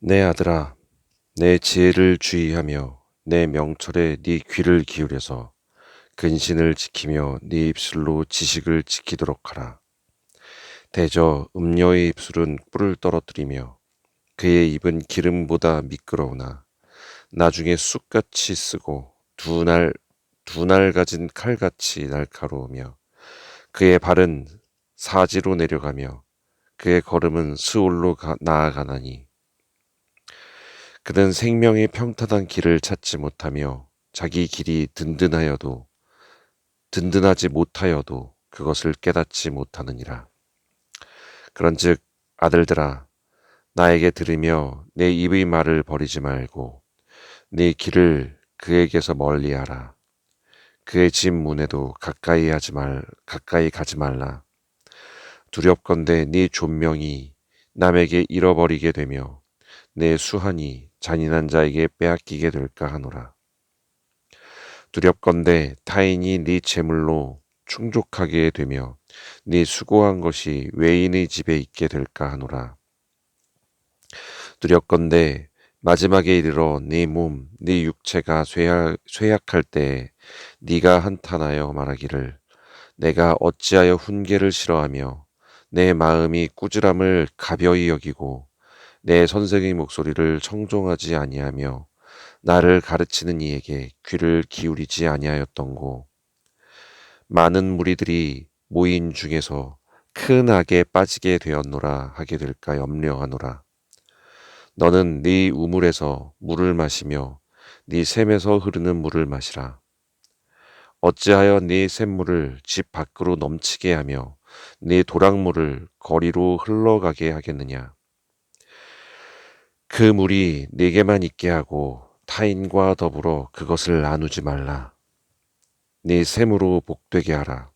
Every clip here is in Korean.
내 아들아, 내 지혜를 주의하며 내 명철에 네 귀를 기울여서 근신을 지키며 네 입술로 지식을 지키도록 하라. 대저 음녀의 입술은 뿔을 떨어뜨리며 그의 입은 기름보다 미끄러우나 나중에 쑥같이 쓰고 두날 두날 가진 칼같이 날카로우며 그의 발은 사지로 내려가며 그의 걸음은 스올로 가, 나아가나니 그는 생명의 평탄한 길을 찾지 못하며 자기 길이 든든하여도 든든하지 못하여도 그것을 깨닫지 못하느니라. 그런즉 아들들아 나에게 들으며 내 입의 말을 버리지 말고 네 길을 그에게서 멀리하라. 그의 집 문에도 가까이 하지 말 가까이 가지 말라. 두렵건대 네 존명이 남에게 잃어버리게 되며 내 수한이 잔인한 자에게 빼앗기게 될까 하노라. 두렵건대 타인이 네 재물로 충족하게 되며 네 수고한 것이 외인의 집에 있게 될까 하노라. 두렵건대 마지막에 이르러 네 몸, 네 육체가 쇠약, 쇠약할 때에 네가 한탄하여 말하기를 내가 어찌하여 훈계를 싫어하며 내 마음이 꾸지람을 가벼이 여기고 내 선생의 목소리를 청종하지 아니하며 나를 가르치는 이에게 귀를 기울이지 아니하였던고. 많은 무리들이 모인 중에서 큰 악에 빠지게 되었노라 하게 될까 염려하노라. 너는 네 우물에서 물을 마시며 네 샘에서 흐르는 물을 마시라. 어찌하여 네 샘물을 집 밖으로 넘치게 하며 네 도랑물을 거리로 흘러가게 하겠느냐 그 물이 네게만 있게 하고 타인과 더불어 그것을 나누지 말라. 네 샘으로 복되게 하라.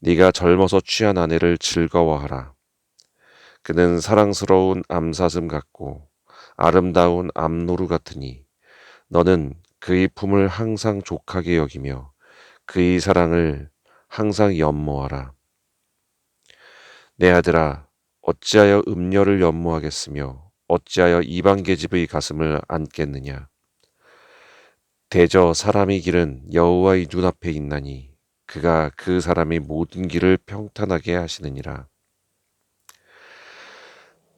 네가 젊어서 취한 아내를 즐거워하라. 그는 사랑스러운 암사슴 같고 아름다운 암노루 같으니 너는 그의 품을 항상 족하게 여기며 그의 사랑을 항상 연모하라. 내 아들아, 어찌하여 음녀를 연모하겠으며 어찌하여 이방 계집의 가슴을 안겠느냐? 대저 사람의 길은 여호와의 눈앞에 있나니 그가 그 사람의 모든 길을 평탄하게 하시느니라.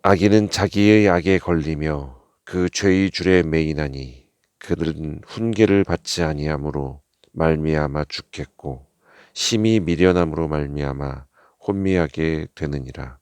악인은 자기의 악에 걸리며 그 죄의 줄에 매이나니 그들은 훈계를 받지 아니하므로 말미암아 죽겠고 심히 미련함으로 말미암아 혼미하게 되느니라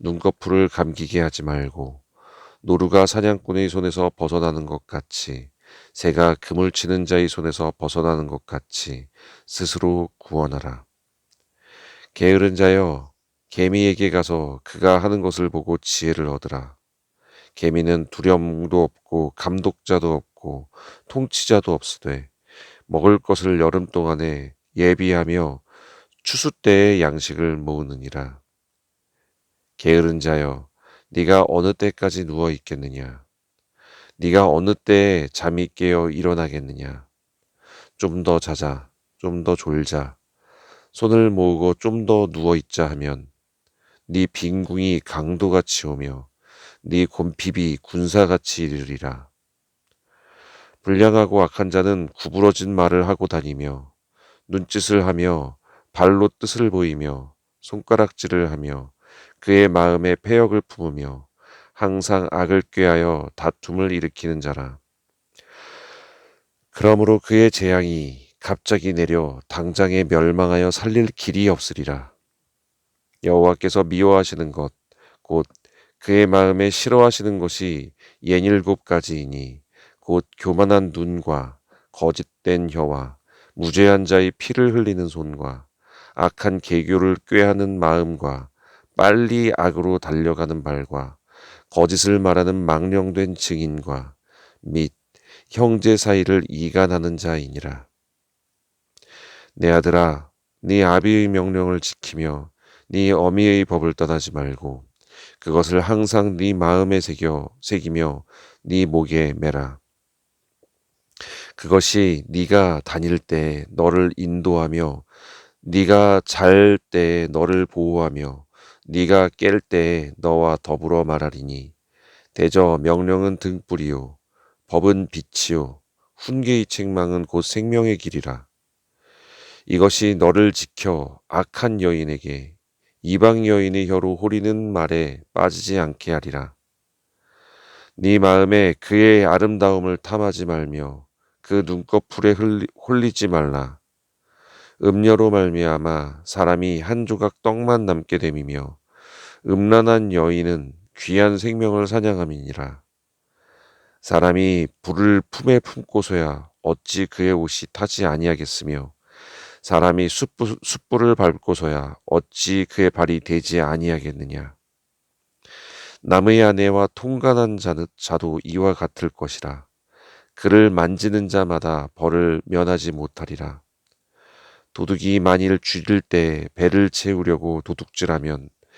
눈꺼풀을 감기게 하지 말고 노루가 사냥꾼의 손에서 벗어나는 것 같이 새가 금을 치는 자의 손에서 벗어나는 것 같이 스스로 구원하라. 게으른 자여 개미에게 가서 그가 하는 것을 보고 지혜를 얻으라. 개미는 두려움도 없고 감독자도 없고 통치자도 없으되 먹을 것을 여름 동안에 예비하며 추수 때의 양식을 모으느니라. 게으른 자여 네가 어느 때까지 누워 있겠느냐? 네가 어느 때에 잠이 깨어 일어나겠느냐? 좀 더 자자 좀 더 졸자. 손을 모으고 좀 더 누워 있자 하면 네 빈궁이 강도같이 오며 네 곰핍이 군사같이 이르리라. 불량하고 악한 자는 구부러진 말을 하고 다니며 눈짓을 하며 발로 뜻을 보이며 손가락질을 하며 그의 마음에 폐역을 품으며 항상 악을 꾀하여 다툼을 일으키는 자라. 그러므로 그의 재앙이 갑자기 내려 당장에 멸망하여 살릴 길이 없으리라. 여호와께서 미워하시는 것, 곧 그의 마음에 싫어하시는 것이 예닐곱 가지이니 곧 교만한 눈과 거짓된 혀와 무죄한 자의 피를 흘리는 손과 악한 계교를 꾀하는 마음과 빨리 악으로 달려가는 발과 거짓을 말하는 망령된 증인과 및 형제 사이를 이간하는 자이니라. 내 아들아, 네 아비의 명령을 지키며 네 어미의 법을 떠나지 말고 그것을 항상 네 마음에 새겨 새기며 네 목에 매라. 그것이 네가 다닐 때 너를 인도하며 네가 잘 때 너를 보호하며 네가 깰때 너와 더불어 말하리니 대저 명령은 등불이요 법은 빛이요 훈계의 책망은 곧 생명의 길이라. 이것이 너를 지켜 악한 여인에게 이방 여인의 혀로 호리는 말에 빠지지 않게 하리라. 네 마음에 그의 아름다움을 탐하지 말며 그 눈꺼풀에 흘리, 홀리지 말라. 음녀로 말미암아 사람이 한 조각 떡만 남게 됨이며 음란한 여인은 귀한 생명을 사냥함이니라. 사람이 불을 품에 품고서야 어찌 그의 옷이 타지 아니하겠으며 사람이 숯불, 숯불을 밟고서야 어찌 그의 발이 되지 아니하겠느냐. 남의 아내와 자는 자도 이와 같을 것이라. 그를 만지는 자마다 벌을 면하지 못하리라. 도둑이 만일 죽일 때 배를 채우려고 도둑질하면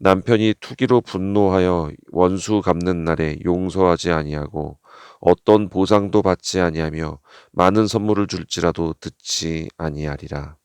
남편이 투기로 분노하여 원수 갚는 날에 용서하지 아니하고 어떤 보상도 받지 아니하며 많은 선물을 줄지라도 듣지 아니하리라.